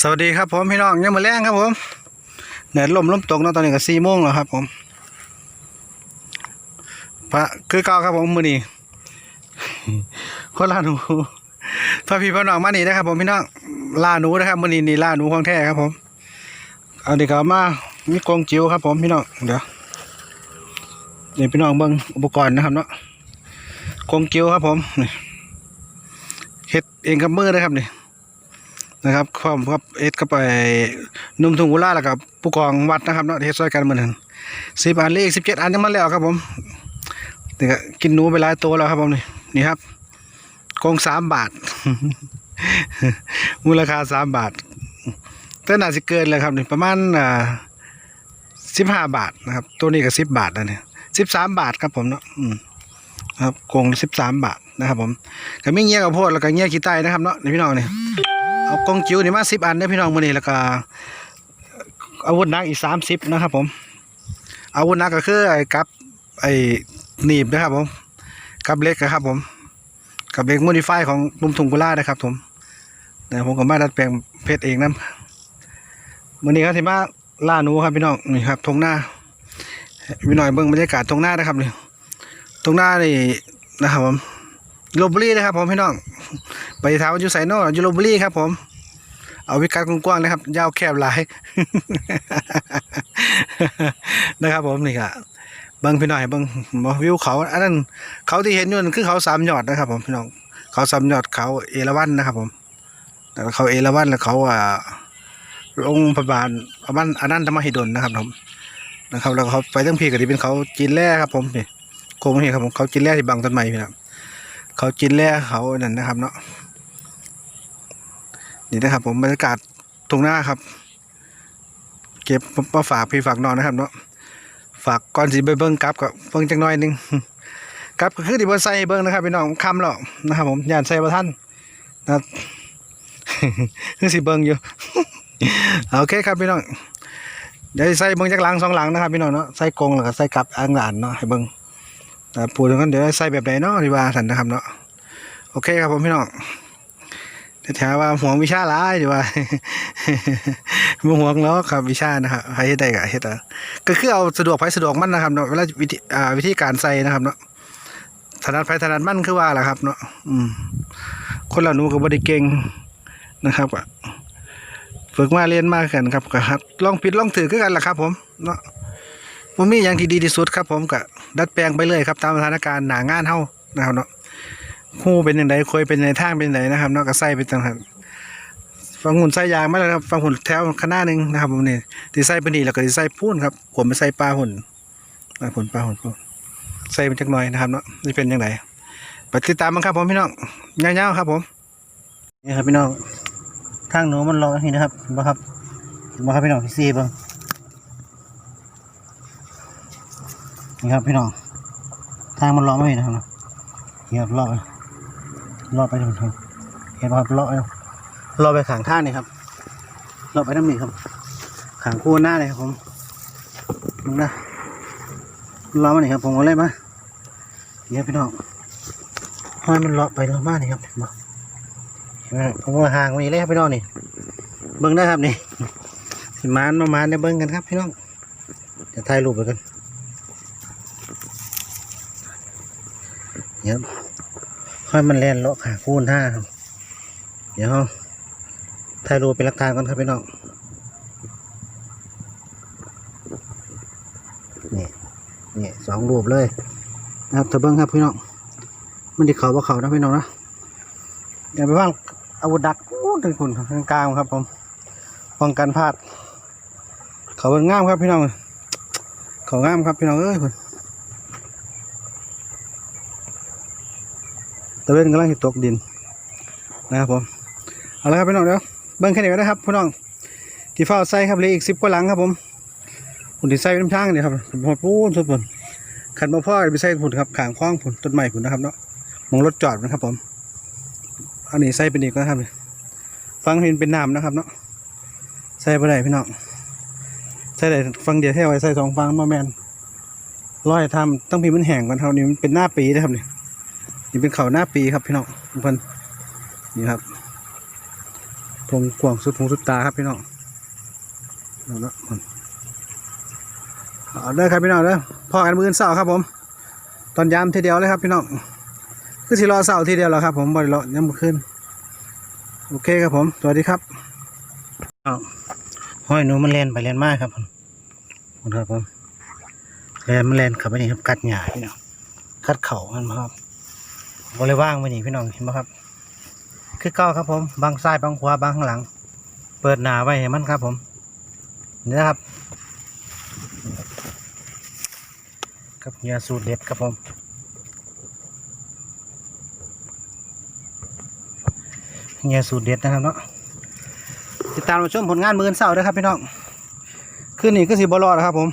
สวัสดีครับผมพี่น้องยังมาแรงครับผมแดดลมลมตกเนาะตอนนี้ก็สี่โมงแล้วครับผมพระคือเก่าครับผมมือนี้คนลาหนูพระพี่พ่อน้องมานี่นะครับผมพี่น้องลาหนูนะครับมือนี้นี่ลาหนูของแท้ครับผมเอาเด็กเอามามีกรงจิ๋วครับผมพี่น้องเดี๋ยวนี่พี่น้องเบิ่งอุปกรณ์นะครับเนาะกรงจิ๋วครับผมเฮ็ดเองกับมือนะครับนี่ นะครับความครับเอ็ดก็ไปนุ่มทุงกุล่าแล้วกับผู้กองวัดนะครับเนาะเทศซอยกันเหมือนกันสิบอันเลขสิบเจ็ดอันยังมาแล้วครับผมนี่ก็กินหนูไปหลายตัวแล้วครับผมนี่นี่ครับกองสามบาท มูลค่าสามบาทแต่น่าจะเกินเลยครับนี่ประมาณอ่าสิบห้าบาทนะครับ ตัวนี้ก็สิบบาทนะเนี่ยสิบสามบาทครับผมเนาะอืมครับกงสิบสามบาทนะครับผมก็มีเงี้ยกับโพดแล้วก็เงี้ยขี้ใต้นะครับเนาะนี่พี่น้องเนี่ย เอากองจิ๋วนี่มาสิบอันได้พี่น้องมือนี้แล้วก็อาวุธนักอีกสามสิบนะครับผม อาวุธนักก็คือไอ้กับไอ้หนีบนะครับผมกับเล็กนะครับผมกับเล็กโมดิฟายของนุ่มทุงกุล่านะครับผมแต่ผมก็มาดัดแปลงเพชรเองนะมือนี้ครับที่มาล่าหนูครับพี่น้องนี่ครับทงหน้าพี่น้อยเบิ่งบรรยากาศทงหน้านะครับนี่ทงหน้านี่นะครับผม ลบบุรีนะครับผมพี่น้อง ไปถามอยู่ไสโนอยู่ลบบุรีครับผม เอาวิกัดกว้างๆนะครับ ยาวแคบหลาย นะครับผมนี่ค่ะเบิ้งพี่น้อยเบิ้งวิวเขา อันนั้นเขาที่เห็นอยู่นั่นคือเขาสามยอดนะครับ ผมพี่น้อง เขาสามยอดเขาเอราวัณนะครับ ผม แต่เขาเอราวัณแล้วเขาอ่าลงพระบาลอบันอนันตมหิดลนะครับผมนะครับ แล้วเขาไปตั้งพีกับที่เป็นเขาจีนแร่ครับ ผมนี่โคงนี่ครับผมเขาจีนแร่ที่บางต้นไม้พี่น้อง เขาจินแร่เขานั่นนะครับเนาะนี่นะครับ ผมบรรยากาศตรงหน้าครับ เก็บมาฝากพี่ฝากน้องนะครับเนาะฝากก่อนสิไปเบิ้งกับกับเบิ้งจังน้อยนึงกับก็คือที่บนไซเบิ้งนะครับพี่น้องคำแล้วนะครับ ผมยานไซประท่านนะคือสิเบิ้งอยู่โอเคครับพี่น้องเดี๋ยวใส่เบิ้งจากหลังสองหลังนะครับพี่น้องเนาะใส่กงแล้วก็ใส่กับอ่างหลานเนาะให้เบิ้ง แต่พูดถึงกันเดี๋ยวใส่แบบไหนเนาะที่ว่าสันนะครับเนาะโอเคครับผมพี่น้องแถามว่าห่วงวิชาหลายดีว่าบ่ห่วงเนาะครับวิชานะครับใครเฮ็ดได้ก็เฮ็ดเอาก็คือเอาสะดวกไปสะดวกมันนะครับเนาะเวลาวิธีอ่าวิธีการใส่นะครับเนาะถนัดไปถนัดมันคือว่าล่ะครับเนาะอืมคนเรานู้ก็บ่ได้เก่งนะครับอะฝึกมาเรียนมากันครับก็หัดลองผิดลองถือคือกันล่ะครับ ผมเนาะผมมีอย่างที่ดีที่สุดครับ ผมก็ ดัดแปลงไปเลยครับตามสถานการณ์หนางานเฮานะครับเนาะหูเป็นอย่างไรคยเป็นในทางเป็นไหนนะครับเนาะก็ใส่ไปต่างหากฟังหุ่นใส่ยางมาแล้วครับฟังหุ่นแถวคณะหนึ่งนะครับผมนี่ที่ใส่ไปนี่แล้วก็ที่ใส่พูนครับผมไปใส่ปลาหุ่นปลาหุ่นปลาหุ่นพูนใส่ไปจักหน่อยนะครับเนาะนี่เป็นอยังไงไปติดตามมันครับผมพี่น้องยาวๆครับผมนี่ครับพี่น้องทางหนูมันรออย่างนี้นะครับเห็นบ่ครับเห็นบ่ครับพี่น้องพี่ซีบิ่ง นี่ครับพี่น้อง ทางมันล้อไม่เห็นนะครับนี่ครับล้อไปล้อไปทางทางเห็นไหมครับล้อไปล้อไปขางท่านี่ครับล้อไปน้ำหนีครับ ขางคู่หน้าเลยครับผมมึงนะล้อมาหนิครับผมเอาเลยมานี่ครับพี่น้องห้อยมันล้อไปล้อมานี่ครับมผมว่าห่างมาอีกเลยครับพี่น้องนี่ เบิ้งได้ครับนี่สิมานมามานเนี่ยเบิ้งกันครับพี่น้องจะถ่ายรูปไปกัน ดี๋ยวค่อยมันแล่นเลาะขาคูนท่าครับ เดี๋ยวถ่ายรูปเป็นหลักฐานก่อนครับพี่น้องนี่นี่สองรูปเลยนะครับตะเบิ้งครับพี่น้องมันที่เขาว่าเขานะพี่น้องนะอย่าไปว่างอาวุธดักโอ้ถึงคุณกลางครับผมป้องกันพลาด เขาเป็นง่ามครับพี่น้องเขาง่ามครับพี่น้องเอ้ยคุณ ตะเวนกำลังหิตกดินนะครับผมเอาละครับพี่น้องเดี๋ยวเบิ้งแค่นี้ก็ได้ครับพี่น้องที่เฝ้าใส่ครับเลยอีกสิบกว่าหลังครับผมผุนที่ใส่เป็นน้ำช่างเนี่ยครับผมดปูนสุดผุนขันมาพ่อไปใส่ผุนครับขางคว้างผุนต้นใหม่ผุนนะครับเนาะมองรถจอดนะครับผมอันนี้ใส่เป็นอีกนะครับฟังเห็นเป็นน้ำนะครับเนาะใส่ไปได้พี่น้องใส่ได้ฟังเดียวแค่ไว้ใส่สองฟังมาแมนร้อยทำต้องพิมพ์มันแห้งก่อนเท่านี้มันเป็นหน้าปีนะครับเนี่ย นี่เป็นเขาหน้าปีครับพี่น้องทุกคนนี่ครับตรงกว้างสุดหูสุดตาครับพี่น้องเอาละเอาเด้ครับพี่น้องเด้อพอกันมือเสาร์ครับผม ตอนยามทีเดียวเลยครับพี่น้องคือสิรอเสาร์ทีเดียวแล้วครับ ผมบริรอยามมื้อคืนโอเคครับผม สวัสดีครับอ้าวห้อยหนูมันเลนไปเลนมากครับผมขอบคุณครับผมเลนมันเลนขับไปนี่ครับกัดหญ้าพี่น้องกัดเข่ามันมาครับ บริว่างไปนี่พี่น้องเห็นไหมครับ คือเก้าครับผมบางซ้ายบางขวาบางข้างหลัง เปิดหน้าไว้ให้มันครับ ผมนี่นะครับกับเฮียสูตรเด็ดครับผมเฮียสูตรเด็ดนะครับเนาะติดตามมาชมผลงานมือเสาร์ด้วยครับพี่น้องคืนนี้ก็สีบอลอดครับผม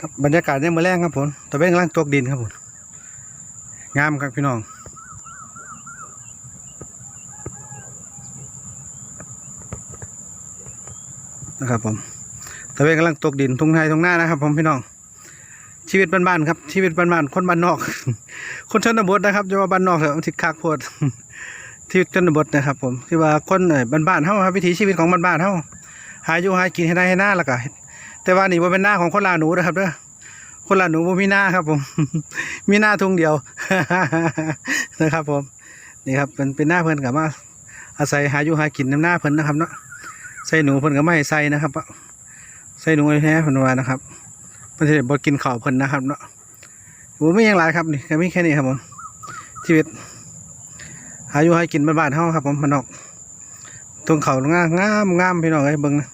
ครับบรรยากาศเนี่ยามมือแรงครับผมตะเวนกำลังตกดินครับผม งามครับพี่น้อง นะครับผมตะเวนกำลังตกดินทุ่งไทยทุ่งหน้านะครับ ผมพี่น้อง ชีวิตบ้านๆครับ ชีวิตบ้านๆคนบ้านนอก คนชนบทนะครับจะว่าบ้านนอกเถอะมันทิคักโพดชีวิตชนบทนะครับ ผมที่ว่าคนเอ่บ้านๆเฮาครับวิถีชีวิตของบ้านๆเฮาหาอยู่หากินให้ได้ให้หน้าแล้วก็แต่ว่านี่ว่าเป็นหน้าของคนลาหนูนะครับเด้อ คนลาหนูบ่มีหน้าครับผม มีหน้าทุ่งเดียวนะครับผมนี่ครับเป็นเป็นหน้าเพิ่นกับมาอาศัยหาอยู่หากินน้ำหน้าเพิ่นนะครับเนาะใส่หนูเพิ่นก็ไม่ให้ใส่นะครับใส่หนูไว้แท้เพิ่นว่านะครับเพิ่นสิได้บ่กินข้าวเพิ่นนะครับเนาะโอ้ไม่ยังหลายครับนี่ก็มีแค่นี้ครับผมชีวิต หาอยู่ห้กินบ้านๆเฮาครับผมมันออกตรงเขางามงามงามพี่น้องเอ้เบิ่งนะ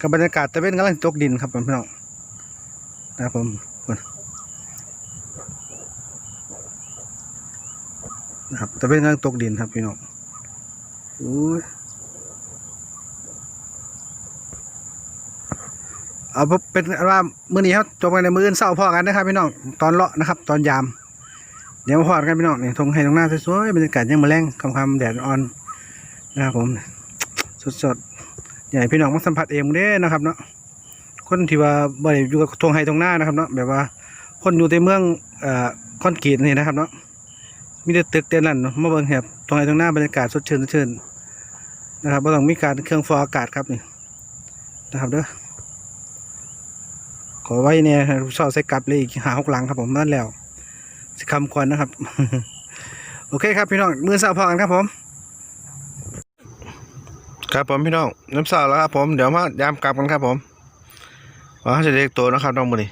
กับบรรยากาศตะเวนกำลังตกดินครับผมพี่น้องนะครับผม นะครับตะเวนกำลังตกดินครับพี่น้องโอ้ยเอาเป็นว่ามื้อนี้ครับจบกันในมื้ออื่นเศร้าพอกันนะครับพี่น้องตอนเลาะนะครับ ตอนยาม เดี๋ยวมาพอกันพี่น้องนี่ทงให้ตรงหน้าสวยๆบรรยากาศยังมาแรงคำคำแดดอ่อนนะครับผมสดๆให้พี่น้องมาสัมผัสเองเด้นะครับเนาะคนที่ว่าบ่ได้อยู่กับทงให้ตรงหน้านะครับเนาะแบบว่าคนอยู่ในเมืองเอ่อคอนกรีตนี่นะครับเนาะ มีแต่ตึกเต็นนั่นเนาะมาเบิ่งแหบตรงให้ตรงหน้าบรรยากาศสดชื่นสดชื่นนะครับบ่ต้องมีการเครื่องฟอกอากาศครับนี่นะครับเด้อขอไว้เนี่ยรับชอบใส่กลับเลยอีกหาหกหลังครับผมนั่นแล้วสิคำควันนะครับ โอเคครับพี่น้องมือสาวพอกันครับผม ครับผมพี่น้องน้ำสาวแล้วครับผมเดี๋ยวมายามกลับกันครับผมว่าเขาจะเรียกตัวนะครับน้องมือนี่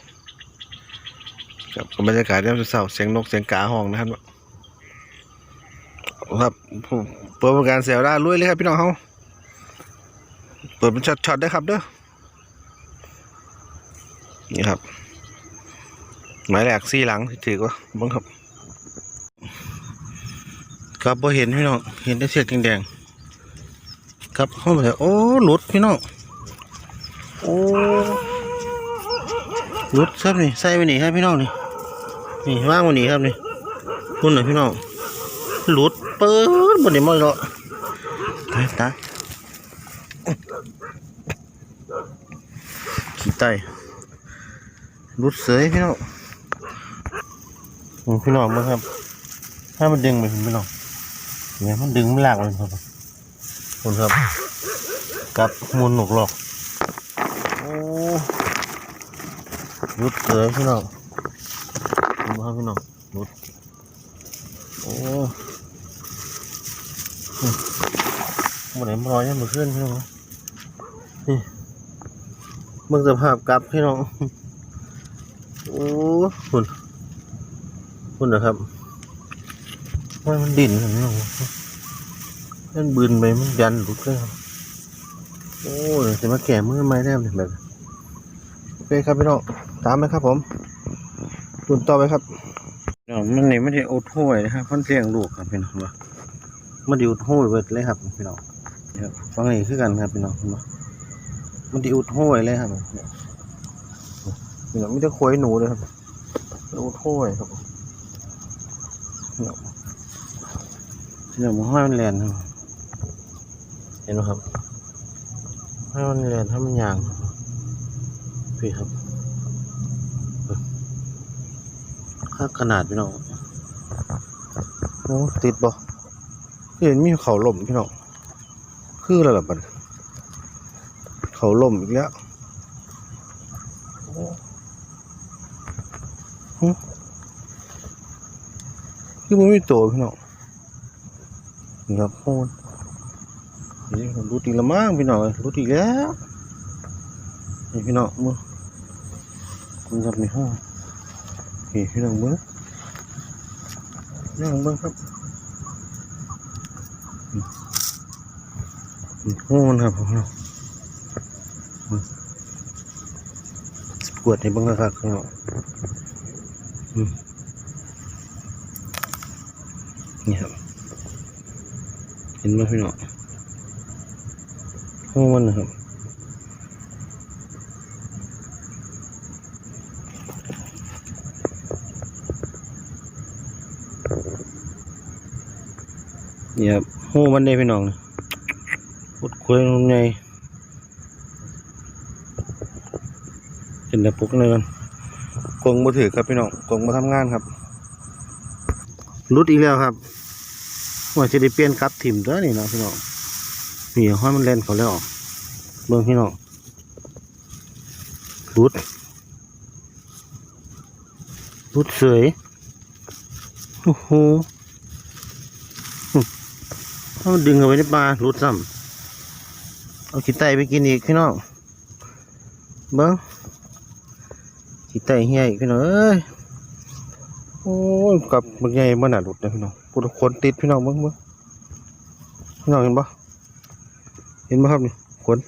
ครับกับบรรยากาศยามเสาเสียงนกเสียงกาห้องนะครับ ครับเปิดประการเสียวได้ลุยเลยครับพี่น้องเขาเปิดเป็นช็อตๆได้ครับเด้อนี่ครับหมายแหลกซี่หลังถือว่าบังครับครับพอเห็นพี่น้องเห็นได้เสียแดงๆครับเข้าไปเลยโอ้หลุดพี่น้องโอ้หลุดครับนี่ใส่ไปหนีครับพี่น้องนี่นี่ว่างวันนี้ครับนี่คุณหน่อยพี่น้องหลุด เปิดบนี้มาเลยตายตายขี้ไตรุดเสยพี่น้องพี่น้องมั้งครับ ถ้ามันดึงไปพี่น้องเนี่ยมันดึงมันลากเลยครับคุณครับกับมูลหนกหลอกโอ้รุดเสยพี่น้องดูครับพี่น้องรุดโอ้ มันไหนมันลอยยังมันขึ้นพี่น้องนี่มึงสภาพกลับพี่น้องโอ้คุณคุณนะครับว่ามันดิ่นเห็นไหมมันบืนไปมันยันหลุดเลยครับโอ้ยจะมาแก่มือไม้ได้แบบโอเคครับพี่น้องตามไหมครับ ผมตุนต่อไปครับพี่น้องมันนี่ไม่ได้อุดห้วยนะครับมันเลี้ยงลูกครับพี่น้องว่า มันไดีอุดห้วยเบิดเลยครับพี่น้องครับฟังนี่คือกันครับพี่น้องเห็นบ่มันไดีอุดห้วยเลยครับนี่เราไม่ได้คุยหนูเลยครับรู้โถ้วยครับผมเนี่ยเนี่ยมันห้อยมันแลนครับเห็นไหมครับห้อยมันแลนถ้ามันยางพี่ครับค่าขนาดพี่น้องโอ้ติดบ่ เห็นมีเขาล่มพี่น้องคือแล้วล่ะบัดเขาล่มอีกแล้วคือมันไม่โตพี่น้องนี่ครับโอ้ยนี่รุดอีล้วมั้งพี่น้องเอ้ยรุดอีแล้วนี่พี่น้องมือมันครับในห้องนี่พี่น้องมือนี่เบิ่งครับ นี่โอ้มันครับพี่น้องมือปวดในเบิ่งครับพี่น้องอืมนี่ครับ เห็นไหมพี่น้องโอ้มันนะครับนี่ครับโอ้มันได้พี่น้องนะ พุดคุยลงไงเป็นแต่ปุกเลยกันกงมาถือครับพี่น้องกงมาทำงานครับรุดอีกแล้วครับว่าจะได้เปลี่ยนกลับถิ่มด้อนี่นะพี่น้องนี่ห้อยมันเล่นเขาแล้วออกเบิ่งพี่น้องรุดรุดเสยโอ้โหเอาดึงเอาไว้ในปลารุดซ้ำ เอาขี้ไตไปกินอีกพี่น้องเบิ่งขี้ไตเฮียอีกพี่น้องเอ้ยโอ้ยกับมันใหญ่มันหนารุดนะพี่น้องพุทธคนติดพี่น้องเบิ่งเบิ่งพี่น้องเห็นปะเห็นปะครับนี่ขน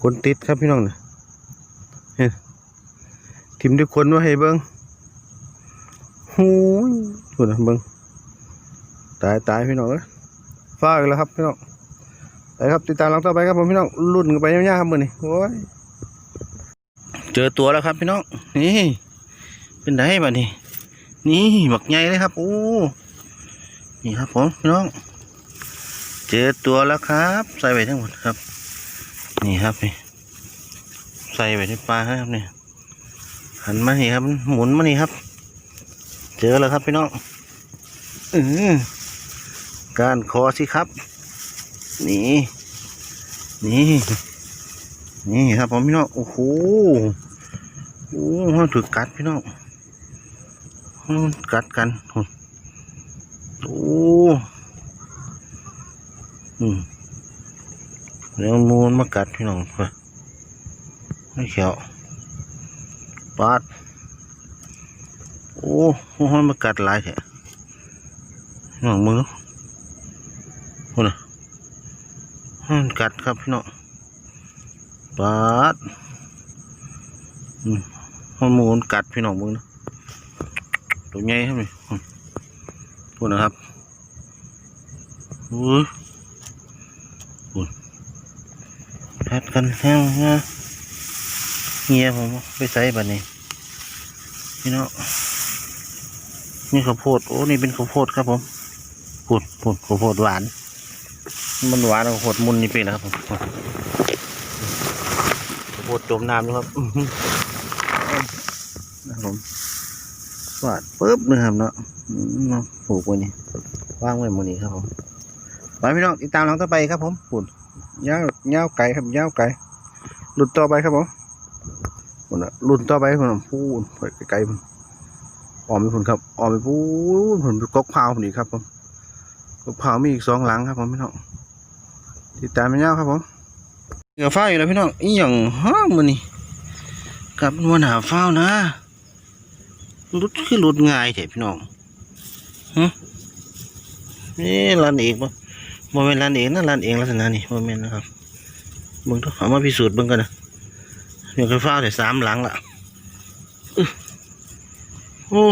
ขนติดครับพี่น้องเนี่ยเห็นทิมด้วยขนว่าให้เบิ่งโอ้ยดูนะเบิ่งตายตายพี่น้องเอ้ยฟาอีกแล้วครับพี่น้อง ไปครับติดตามหลังต่อไปครับผมพี่น้องรุ่นกันไปยาวๆครับมือนี่โอ้ยเจอตัวแล้วครับพี่น้องนี่เป็นไงบ้านี่นี่บักใหญ่เลยครับโอ้นี่ครับผมพี่น้อง เจอตัวแล้วครับ ใส่ไว้ทั้งหมดครับ นี่ครับนี่ใส่ไว้ในปลาครับเนี่ยหันมานี่ครับ หมุนมานี่ครับ เจอแล้วครับพี่น้องอือการคอสิครับ นี่นี่นี่ครับผมพี่น้องโอ้โหโอ้มันถูกกัดพี่น้องมันกัดกันโอ้อืมเดี๋ยวมูลมากัดพี่น้องไปไม่เขียวปาดโอ้มันมากัดหลายแท้พี่น้องมือนน่ะ มันกัดครับพี่น้องปาดอืมมันมูลกัดพี่น้องมึงนะตัวใหญ่ครับนี่พูดนะครับอุ้ยพูดแพดกันแห้งนะเงียผมไปใส่แบัดนี้พี่น้องนี่ข้าวโพดโอ้นี่เป็นข้าวโพดครับผมพูดพูดข้าวโพดหวาน มันหวานข้าวโพดมุนนี่เป็นนะครับผมข้าวโพดจมน้ำอยู่ครับอื้อหือนะครับผมวาดปุ๊บนะครับเนาะอืมเนาะปลูกไว้นี่ว่างไว้หมดนี้ครับผมไปพี่น้องติดตามหลังต่อไปครับผมปุ่นยาวยาวไก่ครับยาวไก่รุ่นต่อไปครับผมปุ่นอะรุ่นต่อไปครับผมพูนไปไกลๆผมออมไปพุ่นครับออมไปพูนผมกกพร้าวผมอีกครับผมกกพร้าวมีอีกสองหลังครับผมพี่น้อง ติดตามมันยาวครับผมเหลือฟ้าอยู่แล้วพี่น้องอีหยังห้ามือนี่กับนวลหาฟ้านะรุดคือรุดง่ายแท้พี่น้องฮะนี่ร้านเองปะโมเมนร้านเองนะร้านเองลักษณะนี่โมเมนนะครับเบิ่งต้องเอามาพิสูจน์เบิ่งกันนะเดี๋ยวไฟฟ้าได้สามหลังละโอ้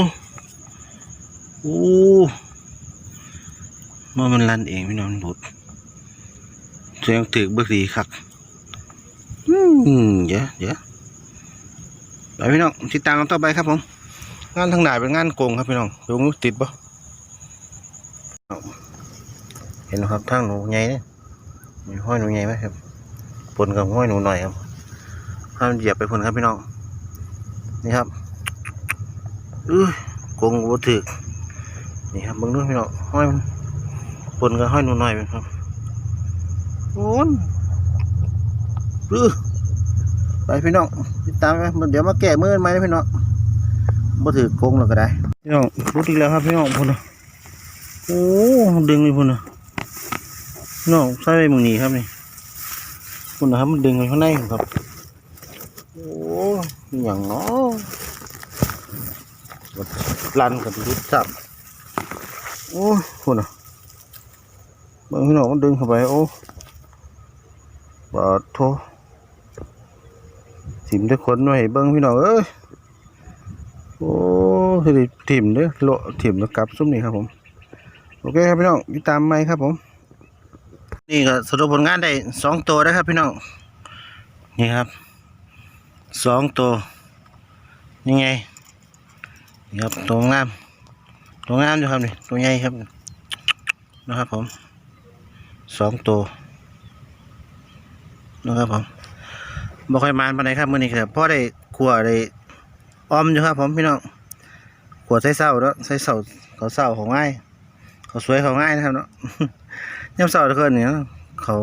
โอ้โมามันรันเองพี่น้องรุด เสียงถือเบิกดีคักอืมเดี๋ยวเดี๋ยวไปพี่น้องติดตามกันต่อไปครับผม งานทางไหนเป็นงานโกงครับพี่น้องตรงนู้นติดปะเห็นไหมครับทางหนูใหญ่เนี่ยมีห้อยหนูใหญ่ไหมครับปนกับห้อยหนูหน่อยครับห้ามเหยียบไปพนครับพี่น้องนี่ครับอื้อโกงวัถึกนี่ครับเบิ่งด้วยพี่น้องห้อยมันปนกับห้อยหนูหน่อยเป็นครับ โอ้นปื้อไปพี่น้องติดตามไปเดี๋ยวมาแก้มือนไหมพี่น้องบ่ถือโกงหรอกก็ได้ พี่น้องรุดอีกแล้วครับพี่น้องพุ่นนะโอ้ดึงเลยพุ่นน่ะพี่น้องใส่ไปมึงนี่ครับนี่พุ่นนะครับมันดึงไปข้างในครับ โอ้อย่างเนาะลันกับรุดจับโอ้พุ่นน่ะบิ่งพี่น้องมันดึงเข้าไปโอ้ บาดโทถิ่มทุกคนไว้ให้เบิ่งพี่น้องเอ้ยโอ้สิถิ่มเด้อโลถิ่มแล้วกลับซุ่มนี่ครับผม โอเคครับพี่น้องติดตามไหมครับผม นี่ก็สรุปผลงานได้สองตัวนะครับ พี่น้องนี่ครับสองตัวนี่ไงนี่ครับตัวงามตัวงามอยู่ครับนี่ตัวใหญ่ครับนะครับผมสองตัว นะครับผมบ่ค่อยมานปานใดครับมื้อนี้ครับพ่อได้ขัวได้ออมอยู่ครับ ผมพี่น้องขัวใส่เศร้าเนาะใส่เศร้าเขาเศร้าของง่าย เขาสวยเขาง่ายนะครับเนาะยามเศร้าทุกคนเนี่ยเขา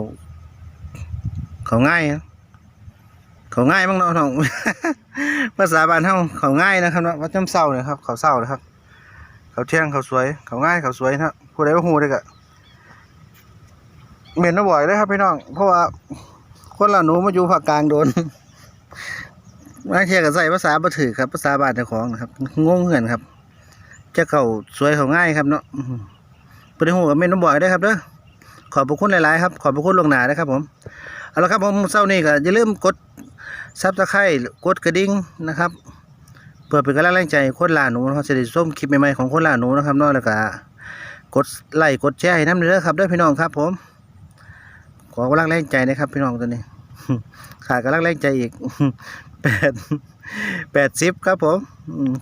เขาง่ายเขาง่ายมั้งเนาะน้องภาษาบ้านเฮาเขาง่ายนะครับเนาะว่าจำเศร้าเนี่ยครับ เขาเศร้านะครับ เขาเที่ยงเขาสวย เขาง่ายเขาสวยนะผู้ใดว่าฮู้ได้ก็เหม็นน่ะบ่อยเลยครับพี่น้องเพราะว่า คนละหนูมาอยู่ภาคกลางโดนมาเที่ยก็ใส่ภาษาบ่ถือครับ ภาษาบ้านเจ้าของนะครับงงเหมือนครับ จะเขาสวยเขาง่ายครับเนาะอื้อหือบ่ได้ฮู้ก็เม็นน่ะบ่อยเด้ครับเด้อขอบพระคุณหลายๆครับ ขอบพระคุณล่วงหนานะครับ ผมเอาละครับผมเช้านี้ก็อย่าลืมกดซับสไครต์กดกระดิ่งนะครับเพื่อเป็นกำลังแรงใจคนลาหนูนะครับจะได้ส้มคลิปใหม่ๆของคนลาหนูนะครับนอกแล้วก็กดไลค์กดแชร์ให้น้ำเด้อครับด้วยพี่น้องครับผม ขอกำลังแรงใจนะครับ พี่น้องตัวนี้ ขาดกำลังแรงใจอีกแปดแปดสิบครับผม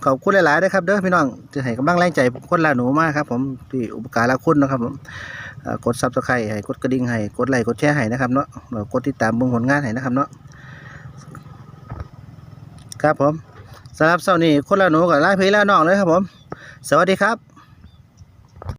ขอบคุณหลายๆนะครับเด้อพี่น้องจะให้กำลังแรงใจคนล่าหนูมากครับ ผมที่อุปการะคุณนะครับผมกดซับสไครต์ให้กดกระดิ่งให้กดไลค์กดแชร์ให้นะครับเนาะกดติดตามบงผลงานให้นะครับเนาะครับผมสำหรับเช้านี้คนละหนูกับลาพี่ลาน้องเลยครับผม สวัสดีครับ